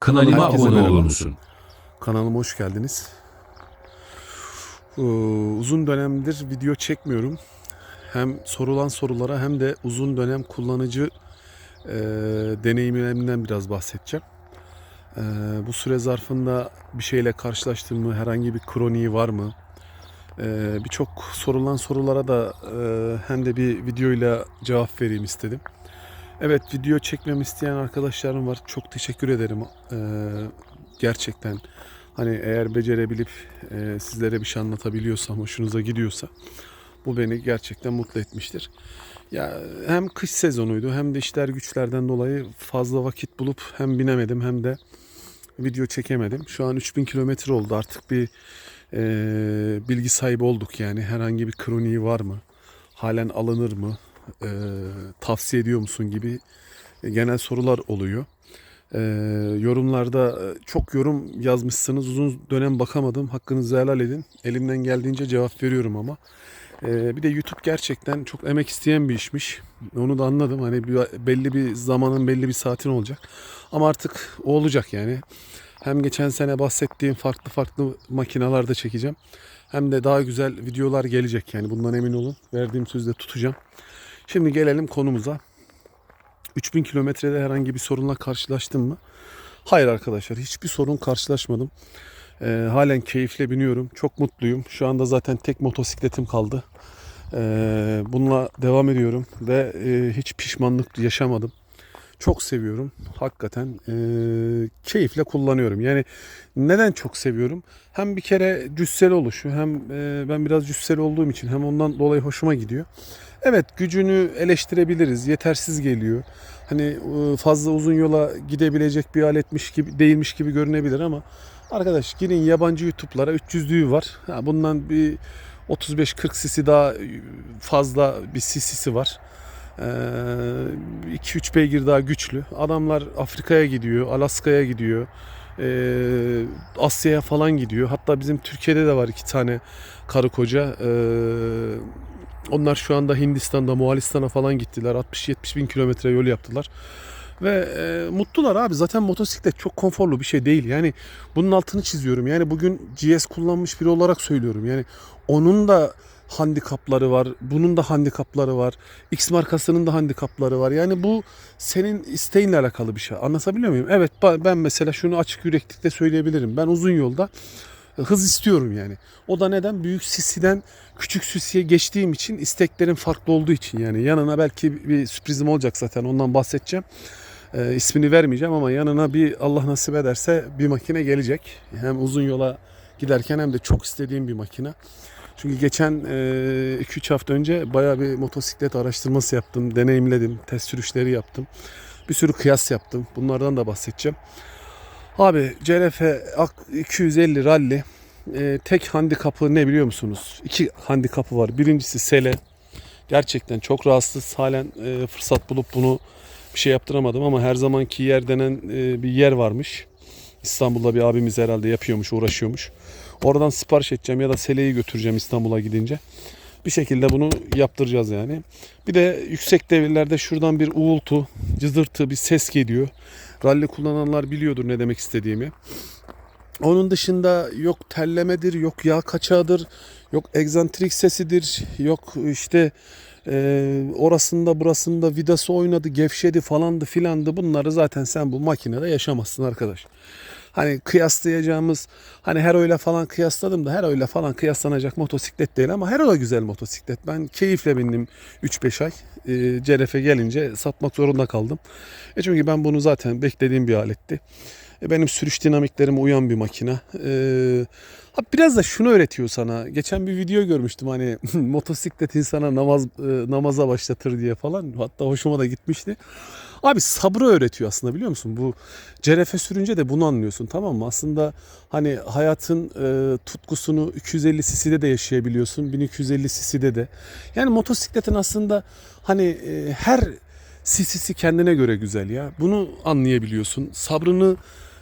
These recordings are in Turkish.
Kanalıma Herkese abone merhaba. olur musun? Kanalıma hoş geldiniz. Ee, Uzun dönemdir video çekmiyorum. Hem sorulan sorulara hem de uzun dönem kullanıcı e, deneyimlerimden biraz bahsedeceğim. E, bu süre zarfında bir şeyle karşılaştın mı? Herhangi bir kroniği var mı? E, Birçok sorulan sorulara da e, hem de bir videoyla cevap vereyim istedim. Evet video çekmemi isteyen arkadaşlarım var. Çok teşekkür ederim. E, gerçekten Hani eğer becerebilip e, sizlere bir şey anlatabiliyorsam, hoşunuza gidiyorsa bu beni gerçekten mutlu etmiştir. Ya hem kış sezonuydu hem de işler güçlerden dolayı fazla vakit bulup hem binemedim hem de video çekemedim. Şu an 3000 kilometre oldu artık bir e, bilgi sahibi olduk yani herhangi bir kroniği var mı? Halen alınır mı? E, tavsiye ediyor musun gibi genel sorular oluyor. Ee, yorumlarda e, çok yorum yazmışsınız. Uzun dönem bakamadım. Hakkınızı helal edin. Elimden geldiğince cevap veriyorum ama. Ee, bir de YouTube gerçekten çok emek isteyen bir işmiş. Onu da anladım. Hani bir, belli bir zamanın belli bir saatin olacak. Ama artık o olacak yani. Hem geçen sene bahsettiğim farklı farklı makinalarda çekeceğim. Hem de daha güzel videolar gelecek yani bundan emin olun. Verdiğim sözde tutacağım. Şimdi gelelim konumuza. 3000 kilometrede herhangi bir sorunla karşılaştım mı? Hayır arkadaşlar hiçbir sorun karşılaşmadım. Ee, halen keyifle biniyorum. Çok mutluyum. Şu anda zaten tek motosikletim kaldı. Ee, bununla devam ediyorum ve e, hiç pişmanlık yaşamadım. Çok seviyorum. Hakikaten e, keyifle kullanıyorum. Yani neden çok seviyorum? Hem bir kere cüsseli oluşu hem e, ben biraz cüsseli olduğum için hem ondan dolayı hoşuma gidiyor. Evet gücünü eleştirebiliriz. Yetersiz geliyor. Hani fazla uzun yola gidebilecek bir aletmiş gibi değilmiş gibi görünebilir ama arkadaş girin yabancı YouTube'lara 300'lüğü var. Ha, bundan bir 35-40 cc daha fazla bir cc'si var. 2-3 beygir daha güçlü. Adamlar Afrika'ya gidiyor, Alaska'ya gidiyor. Ee, Asya'ya falan gidiyor. Hatta bizim Türkiye'de de var iki tane karı koca. Ee, onlar şu anda Hindistan'da, Moğolistan'a falan gittiler. 60-70 bin kilometre yol yaptılar. Ve e, mutlular abi. Zaten motosiklet çok konforlu bir şey değil. Yani bunun altını çiziyorum. Yani bugün GS kullanmış biri olarak söylüyorum. Yani onun da handikapları var. Bunun da handikapları var. X markasının da handikapları var. Yani bu senin isteğinle alakalı bir şey. Anlatabiliyor muyum? Evet ben mesela şunu açık yüreklikle söyleyebilirim. Ben uzun yolda hız istiyorum yani. O da neden? Büyük sisiden küçük sisiye geçtiğim için isteklerim farklı olduğu için yani. Yanına belki bir sürprizim olacak zaten ondan bahsedeceğim. Ee, ismini vermeyeceğim ama yanına bir Allah nasip ederse bir makine gelecek. Hem uzun yola giderken hem de çok istediğim bir makine. Çünkü geçen 2-3 hafta önce bayağı bir motosiklet araştırması yaptım, deneyimledim, test sürüşleri yaptım. Bir sürü kıyas yaptım. Bunlardan da bahsedeceğim. Abi CRF Ak- 250 Rally e, tek handikapı ne biliyor musunuz? İki handikapı var. Birincisi sele. Gerçekten çok rahatsız. Halen e, fırsat bulup bunu bir şey yaptıramadım ama her zamanki yer denen e, bir yer varmış. İstanbul'da bir abimiz herhalde yapıyormuş, uğraşıyormuş. Oradan sipariş edeceğim ya da seleyi götüreceğim İstanbul'a gidince. Bir şekilde bunu yaptıracağız yani. Bir de yüksek devirlerde şuradan bir uğultu, cızırtı, bir ses geliyor. Rally kullananlar biliyordur ne demek istediğimi. Onun dışında yok tellemedir, yok yağ kaçağıdır, yok egzantrik sesidir, yok işte e, orasında burasında vidası oynadı, gevşedi falandı filandı. Bunları zaten sen bu makinede yaşamazsın arkadaş. Hani kıyaslayacağımız hani Hero ile falan kıyasladım da Hero ile falan kıyaslanacak motosiklet değil ama Hero da güzel motosiklet. Ben keyifle bindim 3-5 ay. E, CRF gelince satmak zorunda kaldım. E çünkü ben bunu zaten beklediğim bir aletti. E, benim sürüş dinamiklerime uyan bir makine. E, ha biraz da şunu öğretiyor sana. Geçen bir video görmüştüm hani motosiklet insana namaz e, namaza başlatır diye falan. Hatta hoşuma da gitmişti. Abi sabrı öğretiyor aslında biliyor musun? Bu CRF sürünce de bunu anlıyorsun tamam mı? Aslında hani hayatın e, tutkusunu 250 cc'de de yaşayabiliyorsun. 1250 cc'de de. Yani motosikletin aslında hani e, her cc'si kendine göre güzel ya. Bunu anlayabiliyorsun. Sabrını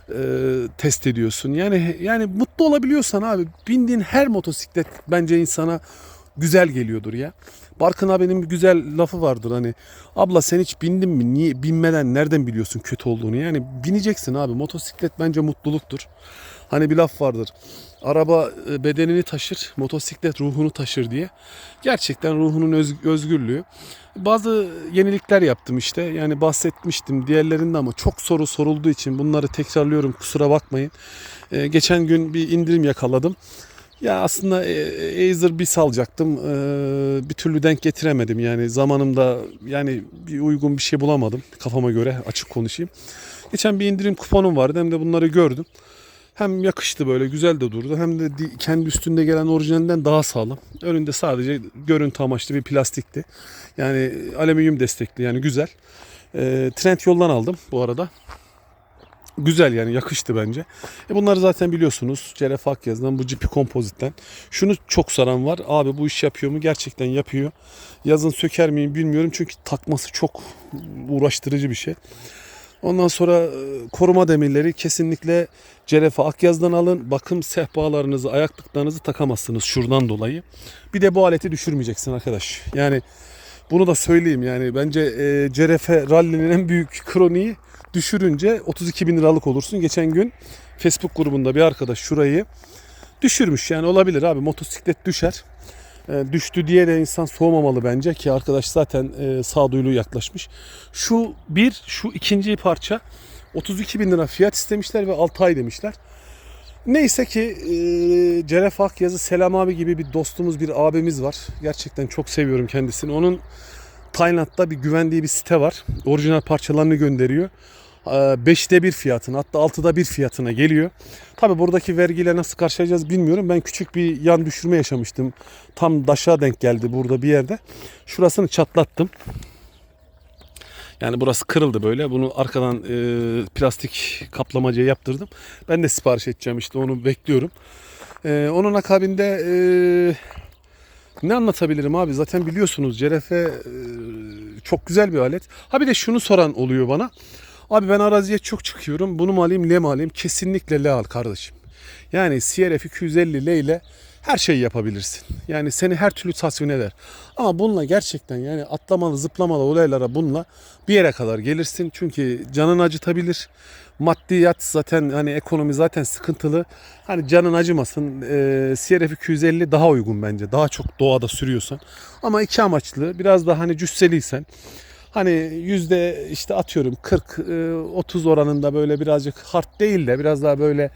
e, test ediyorsun. Yani yani mutlu olabiliyorsan abi bindiğin her motosiklet bence insana güzel geliyordur ya. Barkın abinin bir güzel lafı vardır hani abla sen hiç bindin mi niye binmeden nereden biliyorsun kötü olduğunu yani bineceksin abi motosiklet bence mutluluktur. Hani bir laf vardır araba e, bedenini taşır motosiklet ruhunu taşır diye. Gerçekten ruhunun öz- özgürlüğü. Bazı yenilikler yaptım işte yani bahsetmiştim diğerlerinde ama çok soru sorulduğu için bunları tekrarlıyorum kusura bakmayın. Ee, geçen gün bir indirim yakaladım. Ya aslında e, Acer bir alacaktım. Ee, bir türlü denk getiremedim. Yani zamanımda yani bir uygun bir şey bulamadım kafama göre açık konuşayım. Geçen bir indirim kuponum vardı hem de bunları gördüm. Hem yakıştı böyle güzel de durdu hem de di- kendi üstünde gelen orijinalinden daha sağlam. Önünde sadece görüntü amaçlı bir plastikti. Yani alüminyum destekli yani güzel. Trend yoldan aldım bu arada. Güzel yani yakıştı bence. E bunları zaten biliyorsunuz. Ceref Akyaz'dan bu GP Composite'den. Şunu çok saran var. Abi bu iş yapıyor mu? Gerçekten yapıyor. Yazın söker miyim bilmiyorum. Çünkü takması çok uğraştırıcı bir şey. Ondan sonra e, koruma demirleri kesinlikle Cerefe Akyaz'dan alın. Bakım sehpalarınızı, ayaklıklarınızı takamazsınız şuradan dolayı. Bir de bu aleti düşürmeyeceksin arkadaş. Yani bunu da söyleyeyim yani bence e, Cerefe Rally'nin en büyük kroniği düşürünce 32 bin liralık olursun. Geçen gün Facebook grubunda bir arkadaş şurayı düşürmüş yani olabilir abi motosiklet düşer. E, düştü diye de insan soğumamalı bence ki arkadaş zaten e, sağduyulu yaklaşmış. Şu bir, şu ikinci parça 32 bin lira fiyat istemişler ve 6 ay demişler. Neyse ki e, Ceref Akyazı Selam abi gibi bir dostumuz, bir abimiz var. Gerçekten çok seviyorum kendisini. Onun Tayland'da bir güvendiği bir site var. Orijinal parçalarını gönderiyor. 5'te bir fiyatına hatta 6'da bir fiyatına geliyor. Tabi buradaki vergiyle nasıl karşılayacağız bilmiyorum. Ben küçük bir yan düşürme yaşamıştım. Tam daşa denk geldi burada bir yerde. Şurasını çatlattım. Yani burası kırıldı böyle. Bunu arkadan e, plastik kaplamacıya yaptırdım. Ben de sipariş edeceğim işte onu bekliyorum. E, onun akabinde e, ne anlatabilirim abi? Zaten biliyorsunuz CRF e, çok güzel bir alet. Ha bir de şunu soran oluyor bana. Abi ben araziye çok çıkıyorum. Bunu mu alayım, le mi alayım? Kesinlikle le al kardeşim. Yani CRF 250 le ile her şeyi yapabilirsin. Yani seni her türlü tasvin eder. Ama bununla gerçekten yani atlamalı, zıplamalı olaylara bununla bir yere kadar gelirsin. Çünkü canın acıtabilir. Maddiyat zaten hani ekonomi zaten sıkıntılı. Hani canın acımasın. E, CRF 250 daha uygun bence. Daha çok doğada sürüyorsan. Ama iki amaçlı. Biraz daha hani cüsseliysen. Hani yüzde işte atıyorum 40-30 oranında böyle birazcık hard değil de biraz daha böyle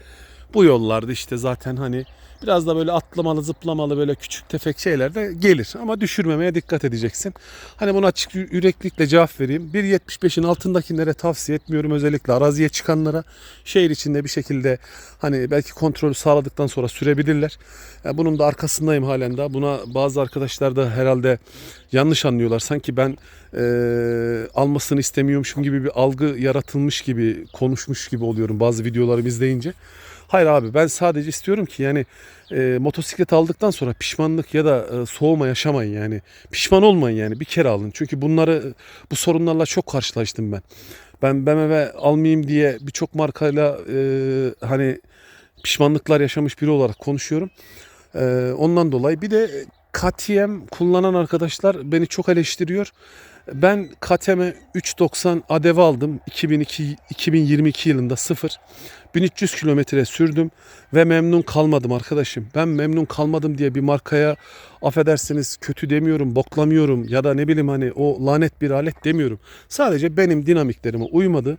bu yollarda işte zaten hani biraz da böyle atlamalı zıplamalı böyle küçük tefek şeyler de gelir. Ama düşürmemeye dikkat edeceksin. Hani buna açık yü- yüreklilikle cevap vereyim. 1.75'in altındakilere tavsiye etmiyorum. Özellikle araziye çıkanlara şehir içinde bir şekilde hani belki kontrolü sağladıktan sonra sürebilirler. Ya bunun da arkasındayım halen daha. Buna bazı arkadaşlar da herhalde yanlış anlıyorlar. Sanki ben eee, almasını istemiyormuşum gibi bir algı yaratılmış gibi konuşmuş gibi oluyorum bazı videolarımı izleyince. Hayır abi ben sadece istiyorum ki yani e, motosiklet aldıktan sonra pişmanlık ya da e, soğuma yaşamayın yani. Pişman olmayın yani bir kere alın. Çünkü bunları bu sorunlarla çok karşılaştım ben. Ben BMW almayayım diye birçok markayla e, hani pişmanlıklar yaşamış biri olarak konuşuyorum. E, ondan dolayı bir de KTM kullanan arkadaşlar beni çok eleştiriyor. Ben KTM'e 390 ADV aldım 2002 2022 yılında sıfır. 1300 kilometre sürdüm ve memnun kalmadım arkadaşım. Ben memnun kalmadım diye bir markaya affedersiniz kötü demiyorum, boklamıyorum ya da ne bileyim hani o lanet bir alet demiyorum. Sadece benim dinamiklerime uymadı.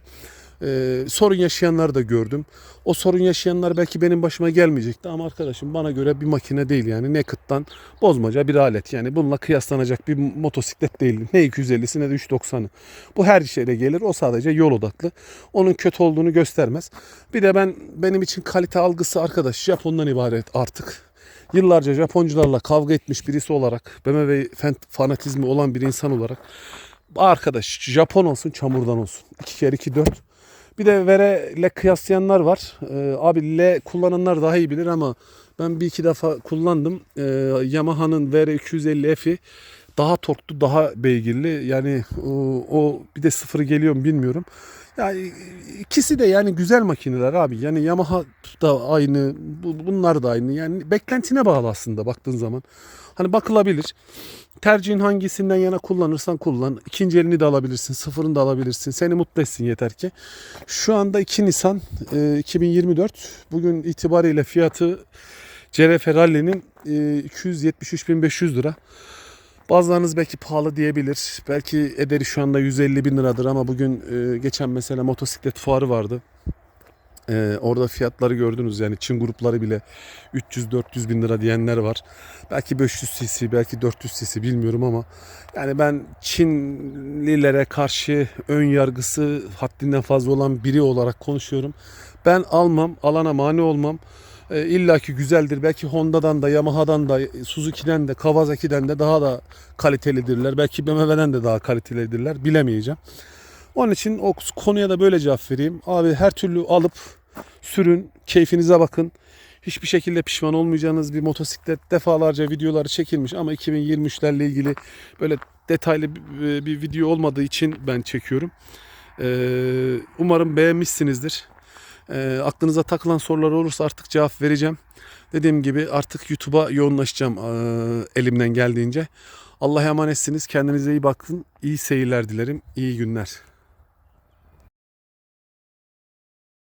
Ee, sorun yaşayanları da gördüm. O sorun yaşayanlar belki benim başıma gelmeyecekti ama arkadaşım bana göre bir makine değil yani Naked'dan bozmaca bir alet. Yani bununla kıyaslanacak bir motosiklet değil. Ne 250'si ne de 390'ı. Bu her şeyle gelir. O sadece yol odaklı. Onun kötü olduğunu göstermez. Bir de ben benim için kalite algısı arkadaş Japon'dan ibaret artık. Yıllarca Japoncularla kavga etmiş birisi olarak, BMW fan- fanatizmi olan bir insan olarak arkadaş Japon olsun çamurdan olsun. 2 kere 2 4. Bir de Vere ile kıyaslayanlar var. Ee, abi L kullananlar daha iyi bilir ama ben bir iki defa kullandım. Ee, Yamaha'nın Vere 250 F'i daha torklu, daha beygirli. Yani o, o bir de sıfırı geliyor mu bilmiyorum. Yani ikisi de yani güzel makineler abi. Yani Yamaha da aynı, bu- bunlar da aynı. Yani beklentine bağlı aslında baktığın zaman. Hani bakılabilir. Tercihin hangisinden yana kullanırsan kullan. İkinci elini de alabilirsin, sıfırını da alabilirsin. Seni mutlu etsin yeter ki. Şu anda 2 Nisan e, 2024. Bugün itibariyle fiyatı CRF Rally'nin e, 273.500 lira. Bazılarınız belki pahalı diyebilir. Belki ederi şu anda 150 bin liradır ama bugün e, geçen mesela motosiklet fuarı vardı. E, orada fiyatları gördünüz yani Çin grupları bile 300-400 bin lira diyenler var. Belki 500 cc belki 400 cc bilmiyorum ama yani ben Çinlilere karşı ön yargısı haddinden fazla olan biri olarak konuşuyorum. Ben almam, alana mani olmam. E, İlla ki güzeldir. Belki Honda'dan da, Yamaha'dan da, Suzuki'den de, Kawasaki'den de daha da kalitelidirler. Belki BMW'den de daha kalitelidirler. Bilemeyeceğim. Onun için o konuya da böyle cevap vereyim. Abi her türlü alıp sürün, keyfinize bakın. Hiçbir şekilde pişman olmayacağınız bir motosiklet defalarca videoları çekilmiş ama 2023'lerle ilgili böyle detaylı bir, bir video olmadığı için ben çekiyorum. Ee, umarım beğenmişsinizdir. Ee, aklınıza takılan sorular olursa artık cevap vereceğim. Dediğim gibi artık YouTube'a yoğunlaşacağım ee, elimden geldiğince. Allah'a emanetsiniz. Kendinize iyi bakın. İyi seyirler dilerim. İyi günler.